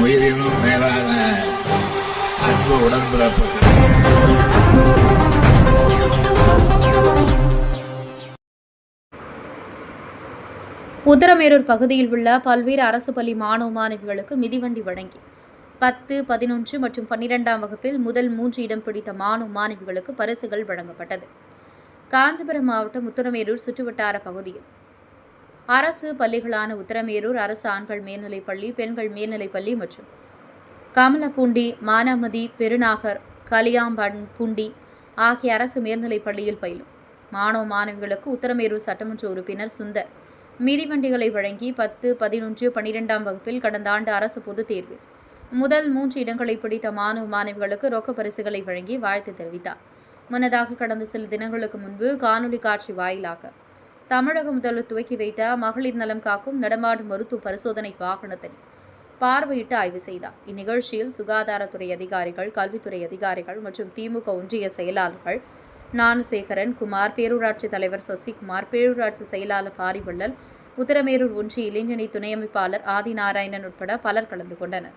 உயிரினும் மேலான அன்பு உடன்பிறப்புகள். உத்தரமேரூர் பகுதியில் உள்ள பல்வேறு அரசு பள்ளி மாணவ மாணவிகளுக்கு மிதிவண்டி வழங்கி பத்து பதினொன்று மற்றும் பன்னிரெண்டாம் வகுப்பில் முதல் மூன்று இடம் பிடித்த மாணவ மாணவிகளுக்கு பரிசுகள் வழங்கப்பட்டது. காஞ்சிபுரம் மாவட்டம் உத்தரமேரூர் சுற்றுவட்டார பகுதியில். அரசு பள்ளிகளான உத்தரமேரூர் அரசு ஆண்கள் மேல்நிலைப்பள்ளி பெண்கள் மேல்நிலைப்பள்ளி மற்றும் கமலப்பூண்டி மானாமதி பெருநாகர் கலியாம்பன் பூண்டி ஆகிய அரசு மேல்நிலைப் பள்ளியில் பயிலும். மாணவ மாணவிகளுக்கு உத்தரமேரூர் சட்டமன்ற உறுப்பினர் சுந்தர் மிதிவண்டிகளை வழங்கி பத்து பதினொன்று பன்னிரெண்டாம் வகுப்பில் கடந்த ஆண்டு அரசு பொதுத் தேர்வில். முதல் மூன்று இடங்களை பிடித்த மாணவ மாணவிகளுக்கு ரொக்க பரிசுகளை வழங்கி வாழ்த்து தெரிவித்தார். முன்னதாக கடந்த சில தினங்களுக்கு முன்பு காணொலி காட்சி வாயிலாக தமிழக முதல்வர் துவக்கி வைத்த மகளிர் நலம் காக்கும் நடமாடும் மருத்துவ பரிசோதனை வாகனத்தை பார்வையிட்டு ஆய்வு செய்தார். இந்நிகழ்ச்சியில் சுகாதாரத்துறை அதிகாரிகள் கல்வித்துறை அதிகாரிகள் மற்றும் திமுக ஒன்றிய செயலாளர்கள் ஞானசேகரன் குமார் பேரூராட்சி தலைவர் சசிகுமார் பேரூராட்சி செயலாளர் பாரிவள்ளல் உத்தரமேரூர் ஒன்றிய இளைஞணி துணை அமைப்பாளர் ஆதிநாராயணன் உட்பட பலர் கலந்து கொண்டனர்.